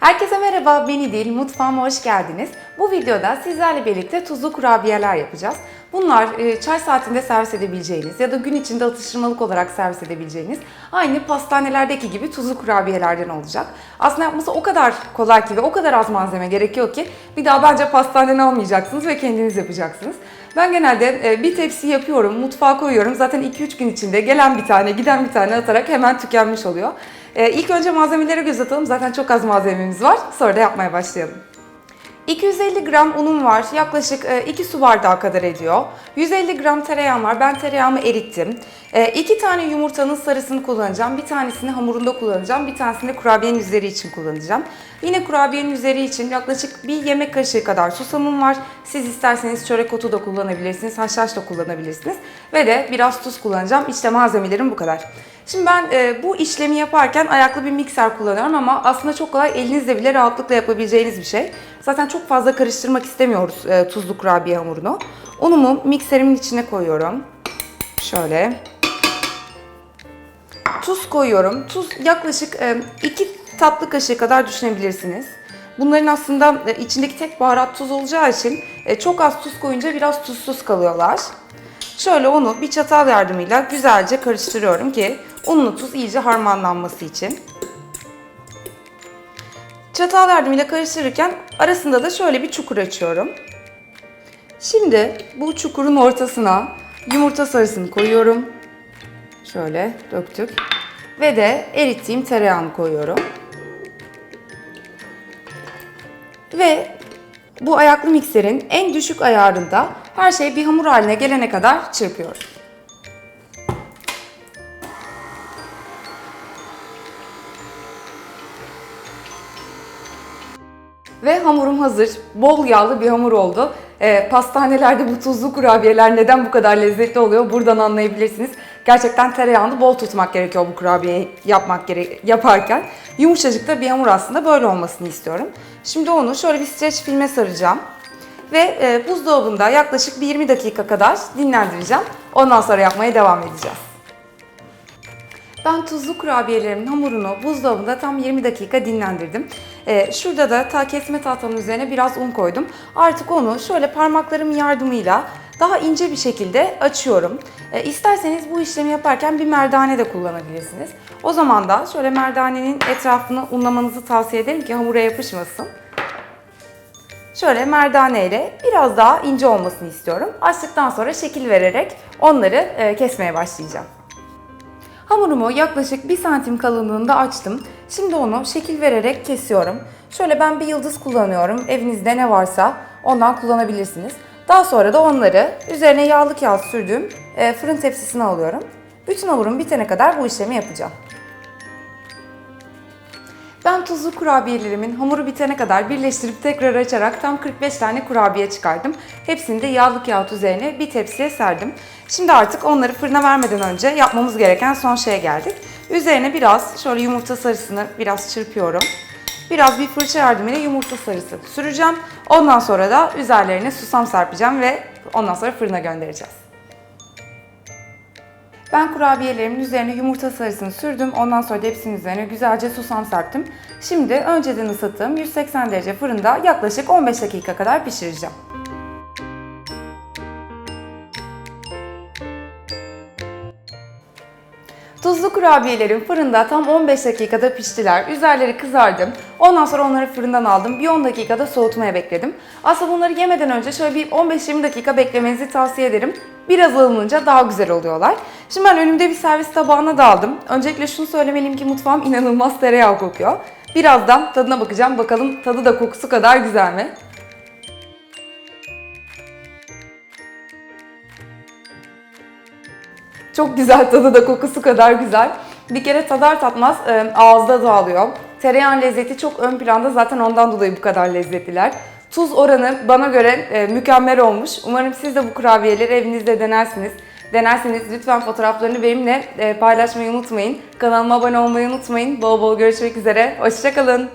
Herkese merhaba, ben İdil. Mutfağıma hoş geldiniz. Bu videoda sizlerle birlikte tuzlu kurabiyeler yapacağız. Bunlar e, çay saatinde servis edebileceğiniz ya da gün içinde atıştırmalık olarak servis edebileceğiniz aynı pastanelerdeki gibi tuzlu kurabiyelerden olacak. Aslında yapması o kadar kolay ki ve o kadar az malzeme gerekiyor ki bir daha bence pastaneden almayacaksınız ve kendiniz yapacaksınız. Ben genelde e, bir tepsi yapıyorum, mutfağa koyuyorum. Zaten 2-3 gün içinde gelen bir tane, giden bir tane atarak hemen tükenmiş oluyor. E, İlk önce malzemelere göz atalım. Zaten çok az malzememiz var. Sonra da yapmaya başlayalım. 250 gram unum var. Yaklaşık 2 su bardağı kadar ediyor. 150 gram tereyağım var. Ben tereyağımı erittim. 2 tane yumurtanın sarısını kullanacağım. Bir tanesini hamurunda kullanacağım. Bir tanesini kurabiyenin üzeri için kullanacağım. Yine kurabiyenin üzeri için yaklaşık bir yemek kaşığı kadar susamım var. Siz isterseniz çörek otu da kullanabilirsiniz. Haşhaş da kullanabilirsiniz. Ve de biraz tuz kullanacağım. İşte malzemelerim bu kadar. Şimdi ben e, bu işlemi yaparken ayaklı bir mikser kullanıyorum ama aslında çok kolay elinizle bile rahatlıkla yapabileceğiniz bir şey. Zaten çok fazla karıştırmak istemiyoruz e, tuzlu kurabiye hamurunu. Unumu mikserimin içine koyuyorum. Şöyle. Tuz koyuyorum. Tuz yaklaşık 2 tatlı kaşığı kadar düşünebilirsiniz. Bunların aslında e, içindeki tek baharat tuz olacağı için e, çok az tuz koyunca biraz tuzsuz kalıyorlar. Şöyle onu bir çatal yardımıyla güzelce karıştırıyorum ki unla tuz iyice harmanlanması için. Çatal yardımıyla karıştırırken arasında da şöyle bir çukur açıyorum. Şimdi bu çukurun ortasına yumurta sarısını koyuyorum. Şöyle döktük. Ve de erittiğim tereyağını koyuyorum. Ve bu ayaklı mikserin en düşük ayarında her şey bir hamur haline gelene kadar çırpıyorum. Ve hamurum hazır. Bol yağlı bir hamur oldu. Ee, pastanelerde bu tuzlu kurabiyeler neden bu kadar lezzetli oluyor buradan anlayabilirsiniz. Gerçekten tereyağını bol tutmak gerekiyor bu kurabiyeyi yapmak gerek yaparken. Yumuşacık da bir hamur aslında böyle olmasını istiyorum. Şimdi onu şöyle bir streç filme saracağım. Ve e, buzdolabında yaklaşık bir 20 dakika kadar dinlendireceğim. Ondan sonra yapmaya devam edeceğiz. Ben tuzlu kurabiyelerimin hamurunu buzdolabında tam 20 dakika dinlendirdim. Ee, şurada da ta kesme tahtamın üzerine biraz un koydum. Artık onu şöyle parmaklarım yardımıyla daha ince bir şekilde açıyorum. Ee, isterseniz bu işlemi yaparken bir merdane de kullanabilirsiniz. O zaman da şöyle merdanenin etrafını unlamanızı tavsiye ederim ki hamura yapışmasın. Şöyle merdane ile biraz daha ince olmasını istiyorum. Açtıktan sonra şekil vererek onları e, kesmeye başlayacağım. Hamurumu yaklaşık 1 santim kalınlığında açtım. Şimdi onu şekil vererek kesiyorum. Şöyle ben bir yıldız kullanıyorum. Evinizde ne varsa ondan kullanabilirsiniz. Daha sonra da onları üzerine yağlı kağıt sürdüğüm e, fırın tepsisine alıyorum. Bütün hamurum bitene kadar bu işlemi yapacağım. Ben tuzlu kurabiyelerimin hamuru bitene kadar birleştirip tekrar açarak tam 45 tane kurabiye çıkardım. Hepsini de yağlı kağıt üzerine bir tepsiye serdim. Şimdi artık onları fırına vermeden önce yapmamız gereken son şeye geldik. Üzerine biraz şöyle yumurta sarısını biraz çırpıyorum. Biraz bir fırça yardımıyla yumurta sarısı süreceğim. Ondan sonra da üzerlerine susam serpeceğim ve ondan sonra fırına göndereceğiz. Ben kurabiyelerimin üzerine yumurta sarısını sürdüm. Ondan sonra hepsinin üzerine güzelce susam serptim. Şimdi önceden ısıttığım 180 derece fırında yaklaşık 15 dakika kadar pişireceğim. Tuzlu kurabiyelerim fırında tam 15 dakikada piştiler. Üzerleri kızardım. Ondan sonra onları fırından aldım. Bir 10 dakikada soğutmaya bekledim. Aslında bunları yemeden önce şöyle bir 15-20 dakika beklemenizi tavsiye ederim. Biraz ılınınca daha güzel oluyorlar. Şimdi ben önümde bir servis tabağına da aldım. Öncelikle şunu söylemeliyim ki mutfağım inanılmaz tereyağı kokuyor. Birazdan tadına bakacağım. Bakalım tadı da kokusu kadar güzel mi? Çok güzel tadı da kokusu kadar güzel. Bir kere tadar tatmaz e, ağızda dağılıyor. Tereyağın lezzeti çok ön planda zaten ondan dolayı bu kadar lezzetliler. Tuz oranı bana göre e, mükemmel olmuş. Umarım siz de bu kurabiyeleri evinizde denersiniz. Denerseniz lütfen fotoğraflarını benimle e, paylaşmayı unutmayın. Kanalıma abone olmayı unutmayın. Bol bol görüşmek üzere. Hoşçakalın.